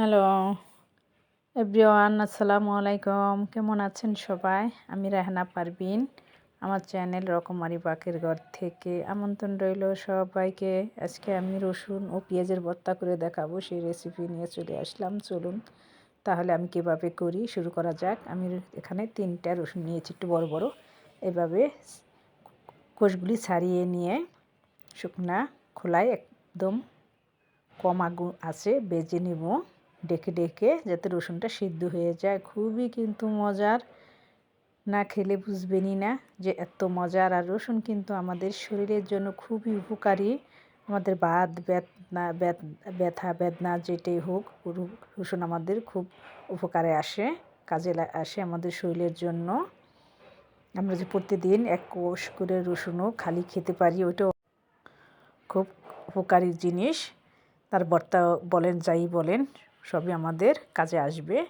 Hello. Everyone, আসসালামু আলাইকুম। কেমন আছেন সবাই? আমি রাহানা পারবিন আমার চ্যানেল রকমারি পাখির ঘর থেকে আমন্ত্রণ রইল সবাইকে। আজকে আমি রসুন ও পেঁয়াজের ভর্তা করে দেখাবো, সেই রেসিপি নিয়ে চলে আসলাম। চলুন তাহলে আমি কীভাবে করি, শুরু করা যাক। আমি এখানে তিনটা রসুন নিয়েছি, একটু বড় বড়। এভাবে কোষগুলি ছাড়িয়ে নিয়ে শুকনা খোলায় একদম কম আগুন আছে, বেজে নিব। ডেকে ডেকে যাতে রসুনটা সিদ্ধ হয়ে যায়। খুবই কিন্তু মজার। না খেলে বুঝবেনই না যে এত মজার। আর রসুন কিন্তু আমাদের শরীরের জন্য খুবই উপকারী। আমাদের বাদ বেদনা ব্যথা, বেদনা যেটাই হোক রসুন আমাদের খুব উপকারে আসে, কাজে আসে আমাদের শরীরের জন্য। আমরা যে প্রতিদিন এক কোষ করে রসুনও খালি খেতে পারি, ওইটাও খুব উপকারী জিনিস। তার বর্তা বলেন, যাই বলেন সবই আমাদের কাজে আসবে।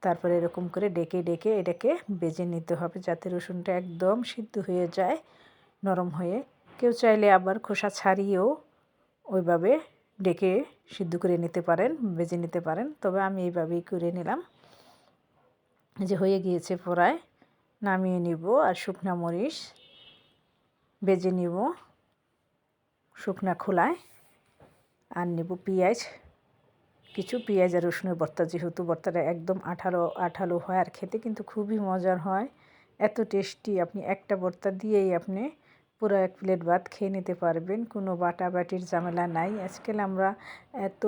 তারপরে এরকম করে ডেকে ডেকে এটাকে বেজে নিতে হবে যাতে রসুনটা একদম সিদ্ধ হয়ে যায়, নরম হয়ে। কেউ চাইলে আবার খোসা ছাড়িয়েও ওইভাবে ডেকে সিদ্ধ করে নিতে পারেন, বেজে নিতে পারেন। তবে আমি এইভাবেই করে নিলাম। যে হয়ে গিয়েছে পড়ায় নামিয়ে নিব আর শুকনা মরিচ বেজে নিব শুকনা খোলায়। আর নেব পেঁয়াজ। কিছু পেঁয়াজ আর রসুনের ভর্তা যেহেতু ভর্তাটা একদম আঠালো আঠালো হয় আর খেতে কিন্তু খুবই মজার হয়। এত টেস্টি আপনি একটা ভর্তা দিয়েই আপনি পুরো এক প্লেট ভাত খেয়ে নিতে পারবেন, কোনো বাটা বাটির ঝামেলা নাই। আজকাল আমরা এত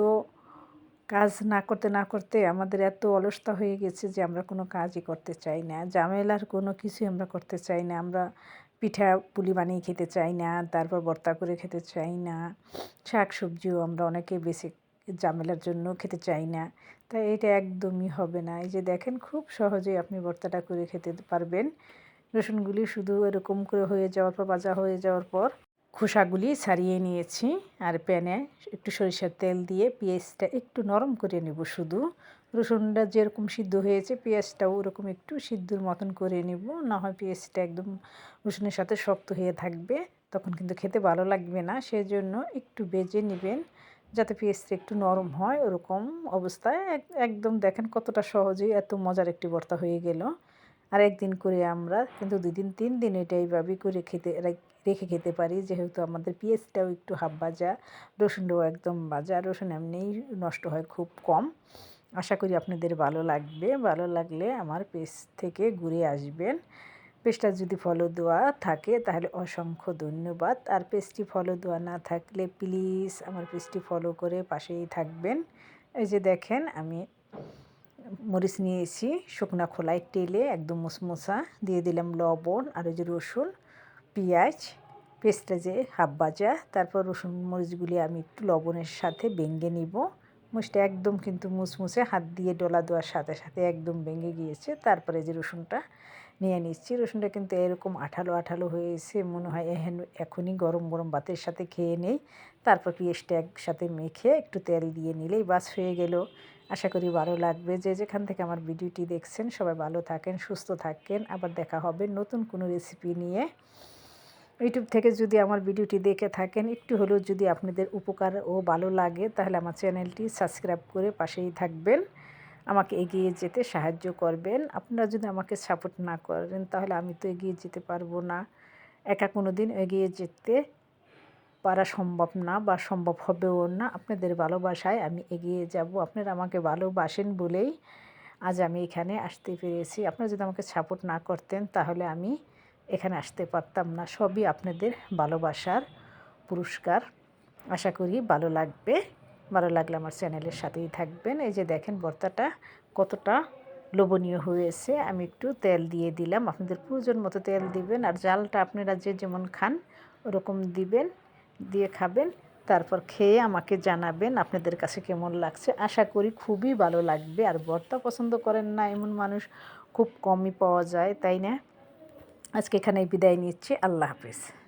কাজ না করতে না করতে আমাদের এত অলসতা হয়ে গেছে যে আমরা কোনো কাজই করতে চাই না। ঝামেলার কোনো কিছুই আমরা করতে চাই না। আমরা পিঠা পুলি বানিয়ে খেতে চাই না, তারপর ভর্তা করে খেতে চাই না। শাক সবজিও আমরা অনেকে বেশি ঝামেলার জন্য খেতে চাই না। তাই এটা একদমই হবে না। এই যে দেখেন, খুব সহজেই আপনি ভর্তাটা করে খেতে পারবেন। রসুনগুলি শুধু এরকম করে হয়ে যাওয়ার পর, ভাজা হয়ে যাওয়ার পর খোসাগুলি ছাড়িয়ে নিয়েছি। আর প্যানে একটু সরিষার তেল দিয়ে পেঁয়াজটা একটু নরম করে নেব শুধু। রসুনটা যেরকম সিদ্ধ হয়েছে, পেঁয়াজটাও ওরকম একটু সিদ্ধর মতন করে নেব। না হয় পেঁয়াজটা একদম রসুনের সাথে শক্ত হয়ে থাকবে, তখন কিন্তু খেতে ভালো লাগবে না। সেজন্য একটু বেজে নেবেন। যাতে পেঁয়াজটা একটু নরম হয়, ওরকম অবস্থায় একদম দেখেন কতটা সহজেই এত মজার একটি ভর্তা হয়ে গেল। আর একদিন করে আমরা কিন্তু দুই দিন, তিন দিন এটা এইভাবেই করে খেতে, রেখে খেতে পারি। যেহেতু আমাদের পেঁয়াজটাও একটু হাফ ভাজা, রসুনটাও একদম ভাজা, রসুন এমনিই নষ্ট হয় খুব কম। আশা করি আপনাদের ভালো লাগবে। ভালো লাগলে আমার পেজ থেকে ঘুরে আসবেন। পেজটা যদি ফলো দেওয়া থাকে, তাহলে অসংখ্য ধন্যবাদ। আর পেজটি ফলো দেওয়া না থাকলে প্লিজ আমার পেজটি ফলো করে পাশেই থাকবেন। এই যে দেখেন, আমি মরিচ নিয়েছি, শুকনা খোলায় টেলে একদম মুসমুসা, দিয়ে দিলাম লবণ আর ওই যে রসুন, পেঁয়াজ, পেস্টটা যে হাফ বাজা তারপর রসুন মরিচগুলি আমি একটু লবণের সাথে ভেঙে নিব। মুসটা একদম কিন্তু মুসমুসে, হাত দিয়ে ডলা দেওয়ার সাথে সাথে একদম ভেঙে গিয়েছে। তারপরে যে রসুনটা নিয়ে নিচ্ছি রসুনটা কিন্তু এরকম আঠালো আঠালো হয়েছে মনে হয় এখনই গরম গরম ভাতের সাথে খেয়ে নেই। তারপর পেঁয়াজটা একসাথে মেখে একটু তেল দিয়ে নিলেই বাস হয়ে গেল। আশা করি ভালো লাগবে। যে যেখান থেকে আমার ভিডিওটি দেখছেন, সবাই ভালো থাকেন, সুস্থ থাকেন। আবার দেখা হবে নতুন কোনো রেসিপি নিয়ে। ইউটিউব থেকে যদি আমার ভিডিওটি দেখে থাকেন, একটু হলেও যদি আপনাদের উপকার ও ভালো লাগে, তাহলে আমার চ্যানেলটি সাবস্ক্রাইব করে পাশেই থাকবেন। আমাকে এগিয়ে যেতে সাহায্য করবেন। আপনারা যদি আমাকে সাপোর্ট না করেন, তাহলে আমি তো এগিয়ে যেতে পারব না। একা কোনো দিন এগিয়ে যেতে পারা সম্ভব না বা সম্ভব হবেও না। আপনাদের ভালোবাসায় আমি এগিয়ে যাব। আপনারা আমাকে ভালোবাসেন বলেই আজ আমি এখানে আসতে পেরেছি। আপনারা যদি আমাকে সাপোর্ট না করতেন, তাহলে আমি এখানে আসতে পারতাম না। সবই আপনাদের ভালোবাসার পুরস্কার। আশা করি ভালো লাগবে। ভালো লাগলে আমার চ্যানেলের সাথেই থাকবেন। এই যে দেখেন ভর্তাটা কতটা লোভনীয় হয়েছে। আমি একটু তেল দিয়ে দিলাম। আপনাদের প্রয়োজন মতো তেল দিবেন আর জালটা আপনারা যে যেমন খান ওরকম দিবেন, দিয়ে খাবেন। তারপর খেয়ে আমাকে জানাবেন আপনাদের কাছে কেমন লাগছে। আশা করি খুবই ভালো লাগবে। আর ভর্তা পছন্দ করেন না এমন মানুষ খুব কমই পাওয়া যায়, তাই না? আজকে এখানে বিদায় নিচ্ছি। আল্লাহ হাফিজ।